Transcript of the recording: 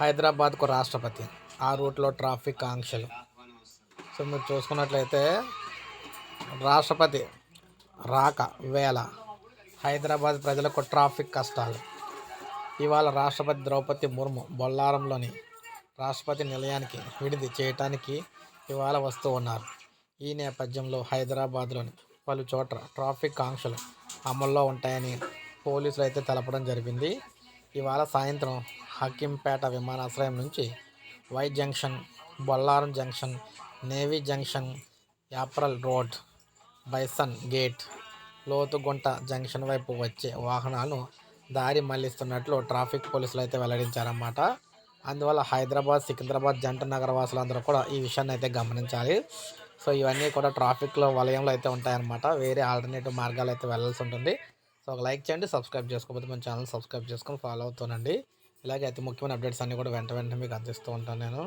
హైదరాబాద్కు రాష్ట్రపతి. ఆ రూట్లో ట్రాఫిక్ ఆంక్షలు. సో మీరు చూసుకున్నట్లయితే రాష్ట్రపతి రాక వేళ హైదరాబాద్ ప్రజలకు ట్రాఫిక్ కష్టాలు. ఇవాళ రాష్ట్రపతి ద్రౌపది ముర్ము బొల్లారంలోని రాష్ట్రపతి నిలయానికి విడిది చేయటానికి ఇవాళ వస్తూ ఉన్నారు. ఈ నేపథ్యంలో హైదరాబాద్లోని పలు చోట్ల ట్రాఫిక్ ఆంక్షలు అమల్లో ఉంటాయని పోలీసులు అయితే తెలపడం జరిగింది. ఇవాళ సాయంత్రం హకీంపేట విమానాశ్రయం నుంచి Y junction Bollaram junction navy junction Yapral road bison gate Lothukunta junction వైపు వచ్చే వాహనాలను దారి మళ్ళిస్తున్నట్లు ట్రాఫిక్ పోలీసులు అయితే వెల్లడించారన్నమాట. అందువల్ల హైదరాబాద్ సికింద్రాబాద్ జంట నగర వాసులందరూ కూడా ఈ విషయాన్ని అయితే గమనించాలి. సో ఇవన్నీ కూడా ట్రాఫిక్లో వలయంలో అయితే ఉంటాయన్నమాట. వేరే ఆల్టర్నేటివ్ మార్గాలు అయితే వెళ్ళాల్సి ఉంటుంది. సో ఒక లైక్ చేయండి సబ్స్క్రైబ్ చేసుకోకపోతే మన ఛానల్ సబ్స్క్రైబ్ చేసుకొని ఫాలో అవుతానండి. ఇలాగే అతి ముఖ్యమైన అప్డేట్స్ అన్నీ కూడా వెంట వెంటనే మీకు అందిస్తూ ఉంటాను నేను.